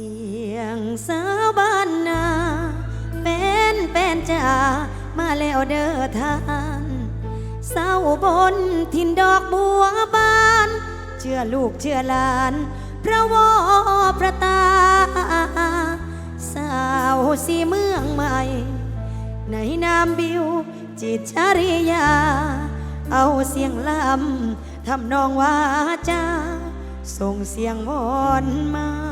สียงสาวบ้านนาเป็นเป็นจ่ามาแล้วเด้อท่านเศร้าบนทินดอกบัวบาน เชื่อลูกเชื่อหลาน พระวอพระตา สาวสีเมืองใหม่ ในนามบิวจิตชริยา เอาเสียงลำทำนองว่าจาส่งเสียงวอนมา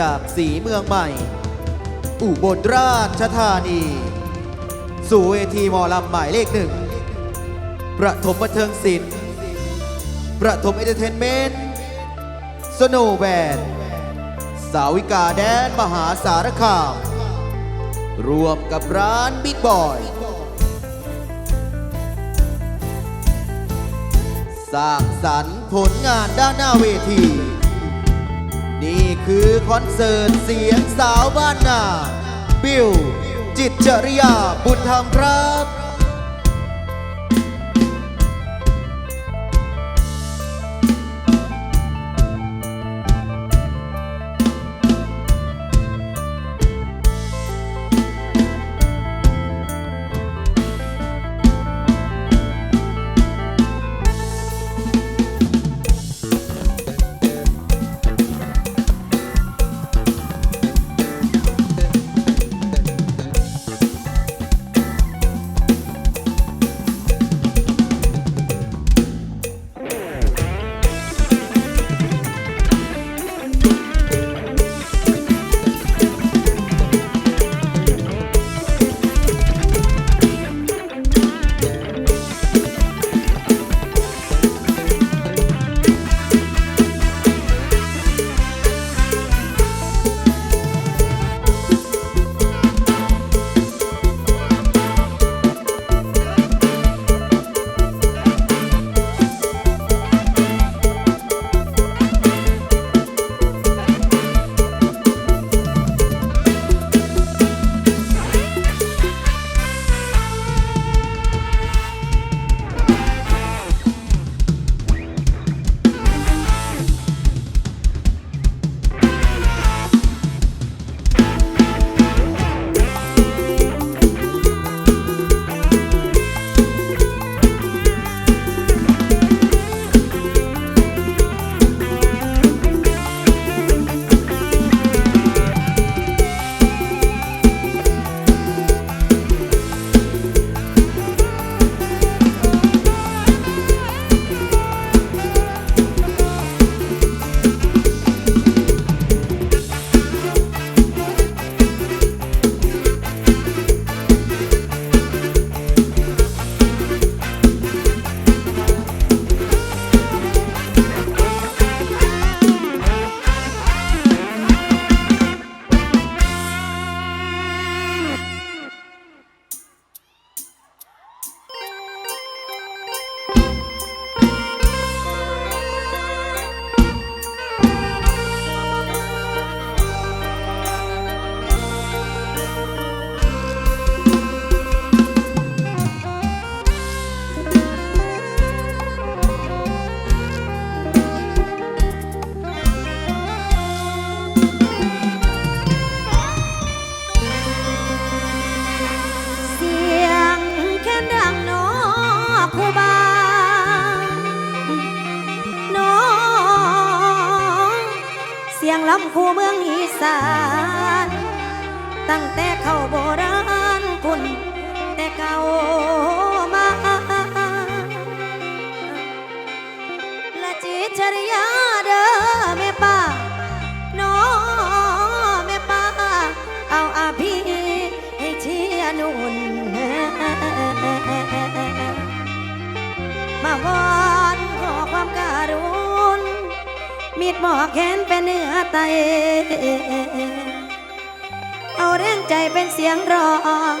จากสีเมืองใหม่ อุบลราชธานี สู่เวทีหมอลำหมายเลขหนึ่ง ประถมบันเทิงศิลป์ ประถมเอนเตอร์เทนเมนต์ สโนว์แบนสาวิกาแดนมหาสารคาม รวมกับร้านบิ๊กบอย สร้างสรรค์ผลงานด้านหน้าเวที นี่คือคอนเสิร์ตเสียงสาวบ้านนา บิว จิตจริยาบุญธรรมครับ ตั้งแต่เข้าโบราณคุณ แต่เก่ามาและจิตชริยาเด้อแม่ป้าน้อแม่ป้า เอาอาพี่ให้เชียนุนมาวอนขอความการุณมีดหมอกแขนเป็นเนื้อไต เร่งใจเป็นเสียงร้อง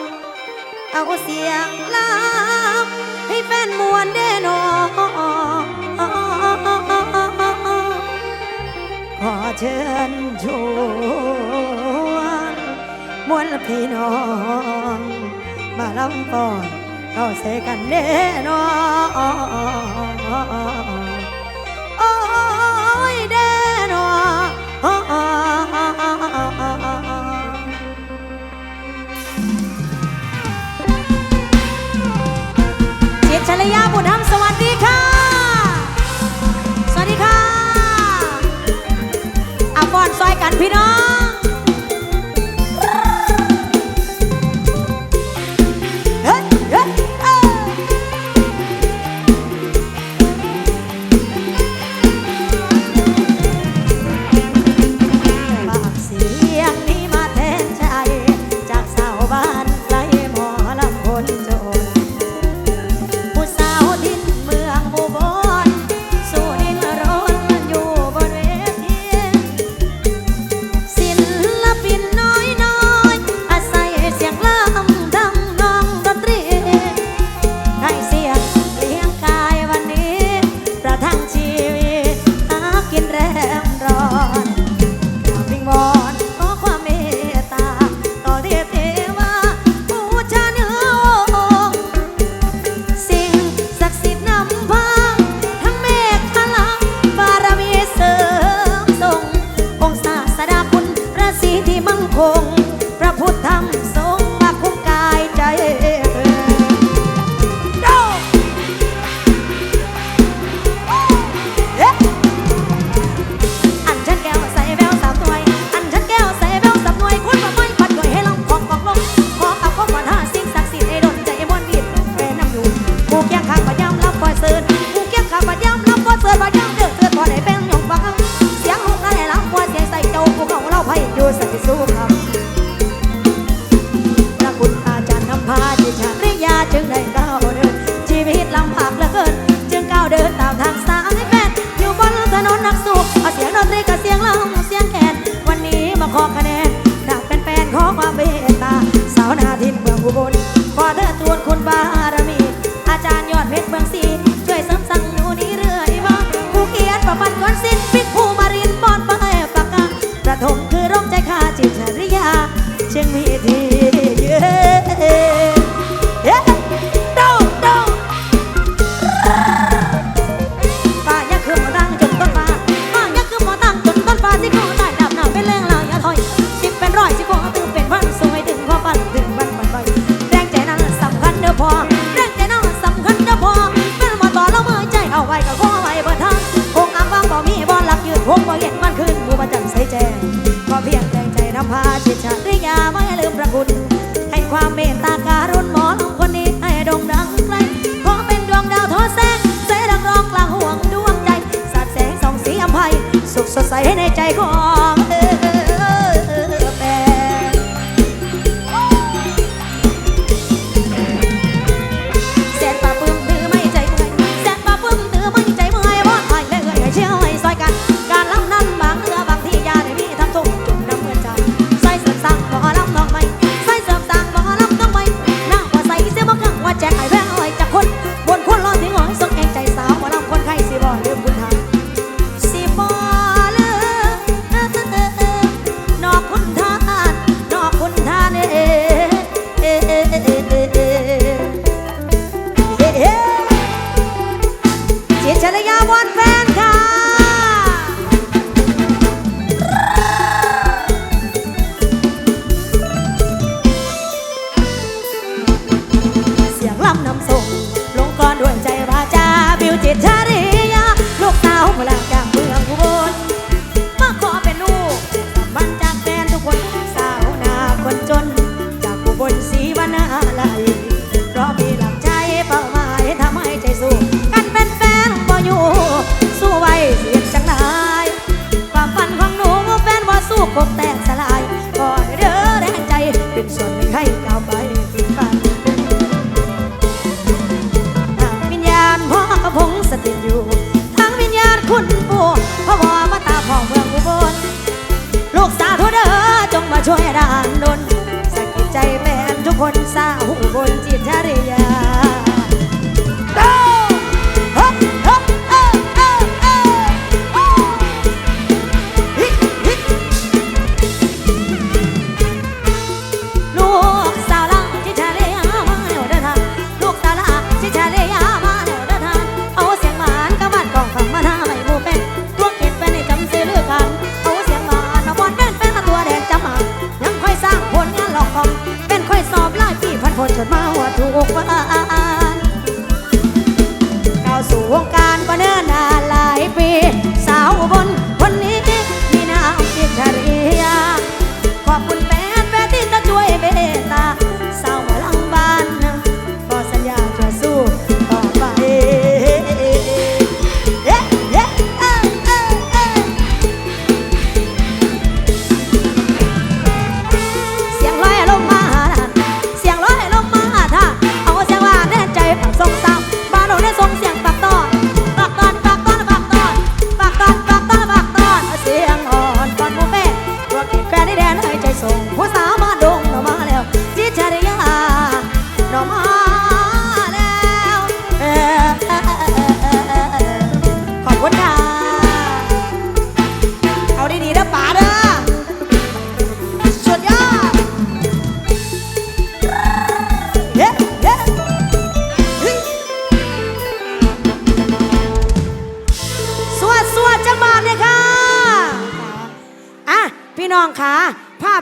เอาเสียงลำให้แฟนมวนเดนอขอเชิญชวนมวลพี่น้อง มาลำก่อนเข้าเสกันเดนอโอ้ยเดนอ รยาบุญธรรมสวัสดีค่ะ สวัสดีค่ะอะฟอนซอยกันพี่น้อง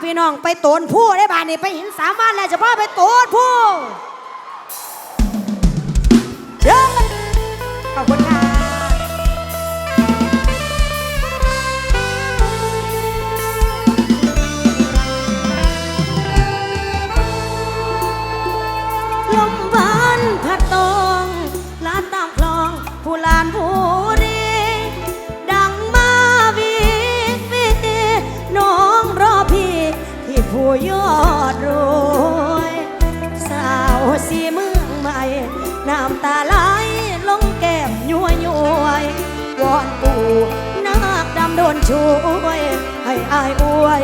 พี่น้องไปโตนผู้ได้บ้านนี่ไปหินสามารถแล้วเฉพาะไปโตนผู้เด้อขอบคุณค่ะลมบานผัดตองลานตามคลองผู้ลานผู้ ช่วยให้อายอวย